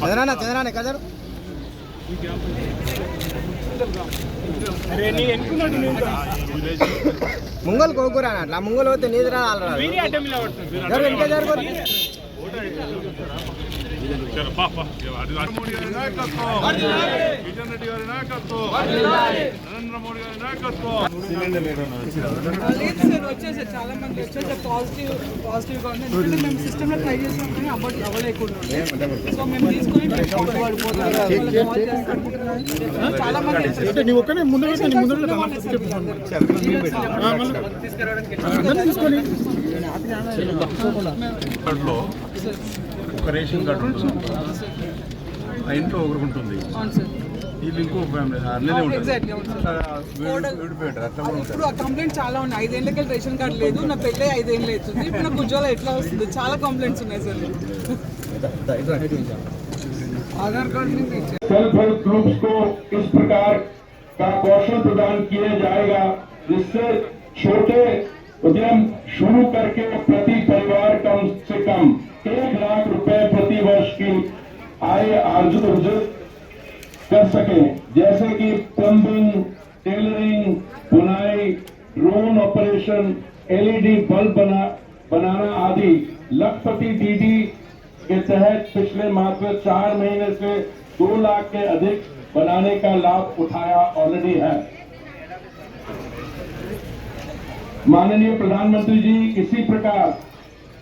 చంద్రాన్న చంద్రాన్న ఎక్కడ ముంగల్ కోకూర అట్లా. ముంగల్ పోతే నీది రా జరు వెనక జరు మోడీ గారి నాయకత్వం కిషన్ రెడ్డి గారి నాయకత్వం నరేంద్ర మోడీ గారి నాయకత్వం లేదు సార్ వచ్చేసారు చాలా మంది వచ్చేసారు పాజిటివ్ పాజిటివ్గా ఉంది ఎందుకంటే మేము సిస్టమ్లో ట్రై చేసాం కానీ అవ్వ అవ్వలేకుండా ఉండే. సో మేము తీసుకొని వాళ్ళకి కాల్ చేస్తాం. చాలా మంది వచ్చేసారు. నీ ఒక్కనే ముందు పెట్టి నీ ముందు ఉన్న వాళ్ళే సార్ తీసుకొని కార్డులో ఒక రేషన్ కార్డు ఉంటుంది ఆ ఇంట్లో ఒకరికి ఉంటుంది అవును సార్ వీళ్ళు ఇంకో ఫ్యామిలీ అన్నదే ఉంటుంది ఎగ్జాక్ట్లీ అవును సార్ అట్లా వీడి- విడిపోయాడు అట్లా కూడా ఇప్పుడు ఆ కంప్లైంట్ చాలా ఉన్నాయి ఐదేళ్ళకి రేషన్ కార్డు లేదు నా పెళ్ళి ఐదేళ్ళు అవుతుంది ఇప్పుడు నాకు ఉద్యోగాలు ఎట్లా వస్తుంది చాలా కంప్లైంట్స్ ఉన్నాయి సార్ ఆధార్ కార్డు నుంచి ఇచ్చారు. सेल्फ हेल्प ग्रुप्स को इस प्रकार का कौशल प्रदान किया जाएगा जिससे छोटे उद्यम शुरू करके प्रति परिवार कम से कम एक लाख रुपए प्रति वर्ष की आय अर्जित अर्जित कर सके। जैसे कि प्लम्बिंग टेलरिंग बुनाई ड्रोन ऑपरेशन एलईडी बल्ब बना, बनाना आदि। लखपति दीदी के तहत पिछले माह में चार महीने से दो लाख के अधिक बनाने का लाभ उठाया ऑलरेडी है। माननीय प्रधानमंत्री जी, इसी प्रकार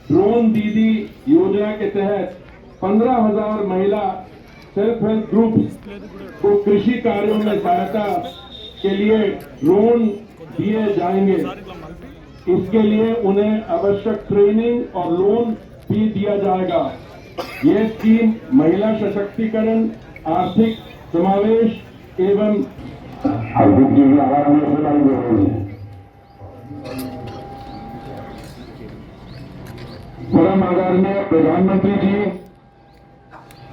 ड्रोन दीदी योजना के तहत पंद्रह हज़ार महिला सेल्फ हेल्प ग्रुप को कृषि कार्यों में सहायता के लिए लोन दिए जाएँगे। इसके लिए उन्हें आवश्यक ट्रेनिंग और लोन भी दिया जाएगा। ये स्कीम महिला सशक्तिकरण, आर्थिक समावेश एवं परम आदरणीय प्रधानमंत्री जी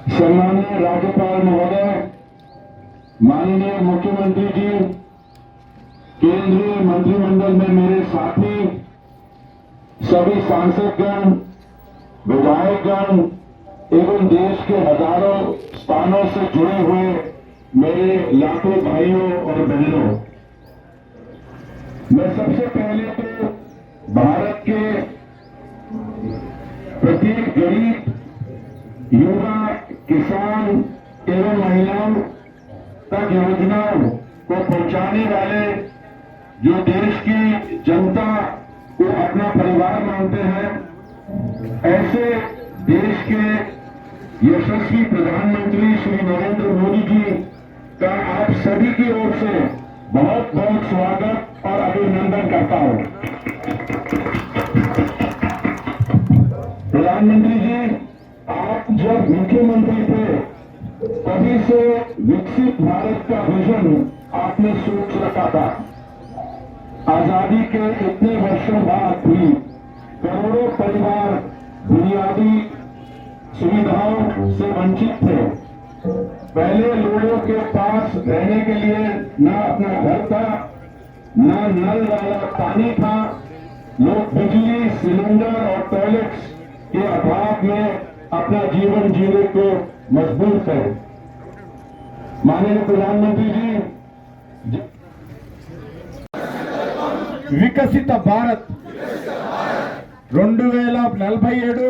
सम्मानीय राज्यपाल महोदय, माननीय मुख्यमंत्री जी, केंद्रीय मंत्रिमंडल में मेरे साथी, सभी सांसदगण, विधायकगण एवं देश के हज़ारों स्थानों से जुड़े हुए मेरे लाखों भाइयों और बहनों, मैं सबसे पहले तो पहुँचाने वाले जो देश की जनता को अपना परिवार मानते हैं, ऐसे देश के यशस्वी प्रधानमंत्री श्री नरेंद्र मोदी जी का आप सभी की ओर से बहुत बहुत स्वागत और अभिनंदन करता हूँ। प्रधानमंत्री जी, आप जब मुख्यमंत्री थे, तभी से विकसित भारत का विजन आपने सोच रखा था। आज़ादी के इतने वर्षों बाद भी करोड़ों परिवार बुनियादी सुविधाओं से वंचित थे। पहले लोगों के पास रहने के लिए न अपना घर था, न नल वाला पानी था। लोग बिजली, सिलेंडर और टॉयलेट्स के अभाव में अपना जीवन जीने को मजबूर थे। माननीय प्रधानमंत्री जी వికసిత భారత్. రెండు వేల నలభై ఏడు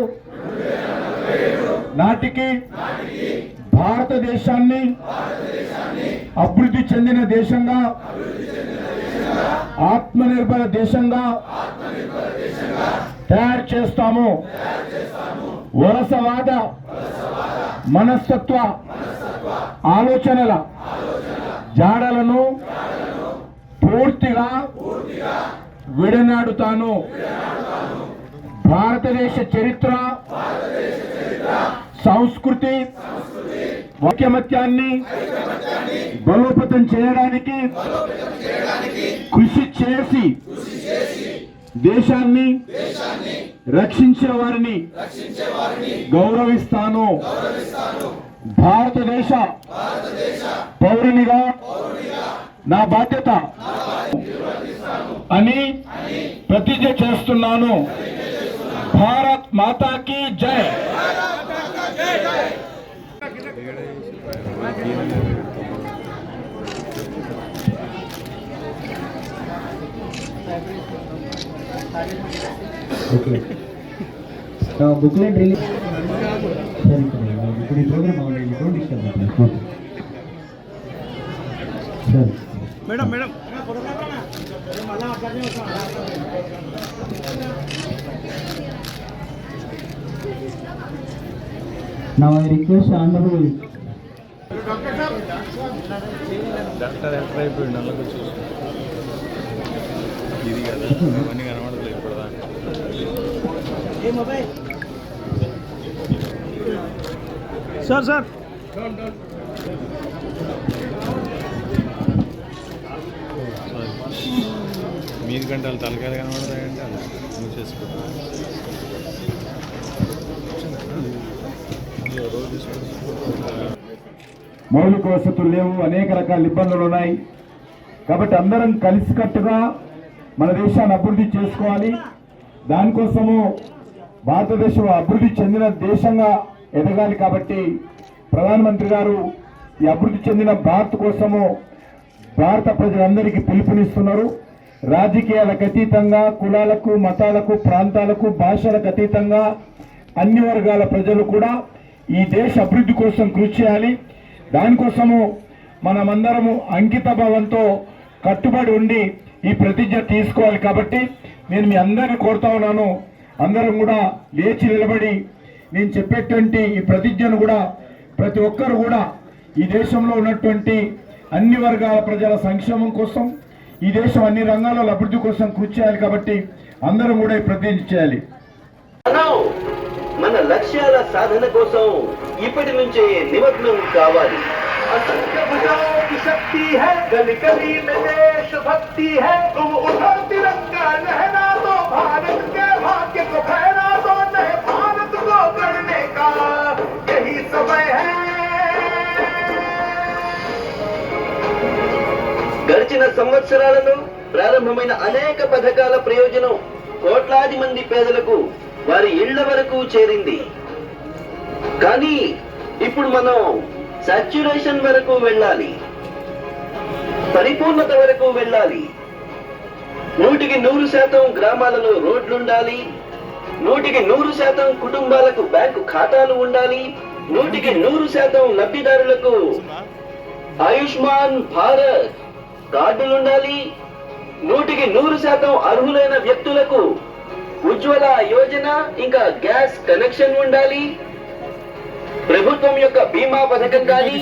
నాటికి భారతదేశాన్ని అభివృద్ధి చెందిన దేశంగా ఆత్మనిర్భర దేశంగా తయారు చేస్తాము. వలసవాద మనస్తత్వ ఆలోచనల జాడలను పూర్తిగా విడనాడుతాను. భారతదేశ చరిత్ర సంస్కృతి ఐకమత్యాన్ని బలోపేతం చేయడానికి కృషి చేసి దేశాన్ని రక్షించే వారిని గౌరవిస్తాను. భారతదేశ పౌరునిగా నా బాధ్యత. అని ప్రతిజ్ఞ చేస్తున్నాను. భారత్ మాతాకి జై. బుక్లెట్ రిలీజ్ ఇప్పుడు ఈ program madam madam. Now I request Honorable. Doctor enter అయిపోయింది నల్లగా చూసి ఇది కదా అవన్నీ కనబడలేదు ఇప్పుడు సార్ సార్. మీది గంటలు తలకాయలు కనబడతాయంటే అలా మూసేసుకుంటాం మౌలిక వసతులు లేవు అనేక రకాల ఇబ్బందులు ఉన్నాయి. కాబట్టి అందరం కలిసికట్టుగా మన దేశాన్ని అభివృద్ధి చేసుకోవాలి. దానికోసము భారతదేశం అభివృద్ధి చెందిన దేశంగా ఎదగాలి కాబట్టి ప్రధానమంత్రి గారు ఈ అభివృద్ధి చెందిన భారత్ కోసము భారత ప్రజలందరికీ పిలుపునిస్తున్నారు. రాజకీయాలకు అతీతంగా కులాలకు మతాలకు ప్రాంతాలకు భాషలకు అతీతంగా అన్ని వర్గాల ప్రజలు కూడా ఈ దేశ అభివృద్ధి కోసం కృషి చేయాలి. దానికోసము మనమందరము అంకిత భావంతో కట్టుబడి ఉండి ఈ ప్రతిజ్ఞ తీసుకోవాలి కాబట్టి నేను మీ అందరిని కోరుతా ఉన్నాను. అందరం కూడా లేచి నిలబడి నేను చెప్పేటువంటి ఈ ప్రతిజ్ఞను కూడా ప్రతి ఒక్కరు కూడా ఈ దేశంలో ఉన్నటువంటి అన్ని వర్గాల ప్రజల సంక్షేమం కోసం ఈ దేశం అన్ని రంగాలలో అభివృద్ధి కోసం కృషి చేయాలి కాబట్టి అందరం కూడా ఈ ప్రతిజ్ఞ చేయాలి మనం మన లక్ష్యాల సాధన కోసం ఇప్పటి నుంచే నిమగ్నం కావాలి असंख्य भुजाओं की शक्ति है गली गली में देशभक्ति है तुम उठो तिरंगा लहरा दो भारत के भाग्य को फहरा సంవత్సరాలలో ప్రారంభమైన అనేక పథకాల ప్రయోజనం కోట్లాది మంది పేదలకు వారి ఇళ్ళ వరకు చేరింది. కానీ ఇప్పుడు మనం సాచ్యురేషన్ వరకు వెళ్ళాలి. పరిపూర్ణత వరకు వెళ్ళాలి. నూటికి నూరు శాతం గ్రామాలలో రోడ్లుండాలి నూటికి నూరు శాతం కుటుంబాలకు బ్యాంకు ఖాతాలు ఉండాలి. నూటికి నూరు శాతం లబ్ధిదారులకు ఆయుష్మాన్ భారత్ కార్డులు ఉండాలి నూటికి నూరు శాతం అర్హులైన వ్యక్తులకు ఉజ్వల యోజన ఇంకా గ్యాస్ కనెక్షన్ ఉండాలి. ప్రభుత్వం యొక్క బీమా పథకం కానీ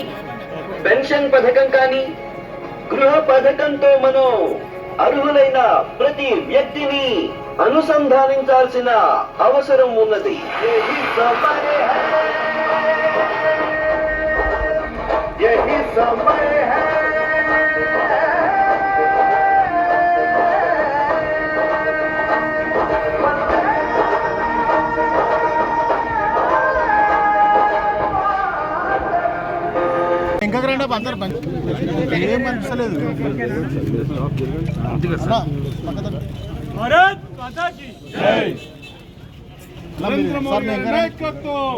పెన్షన్ పథకం కానీ గృహ పథకంతో మనం అర్హులైన ప్రతి వ్యక్తిని అనుసంధానించాల్సిన అవసరం ఉన్నది. సమయ ఇంకా రండి అందరు ఏం అనిపిస్తలేదు భారత్ మాతా కీ నరేంద్ర మోడీ గారి నాయకత్వం.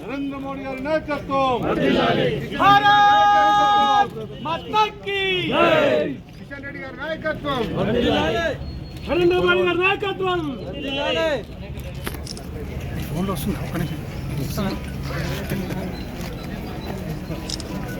నరేంద్ర మోడీ గారి నాయకత్వం. భారత్ మాతా కీ కిషన్ రెడ్డి గారి నాయకత్వం. నరేంద్ర మోడీ గారి నాయకత్వం. వస్తుంది ఒక్క నిమిషం.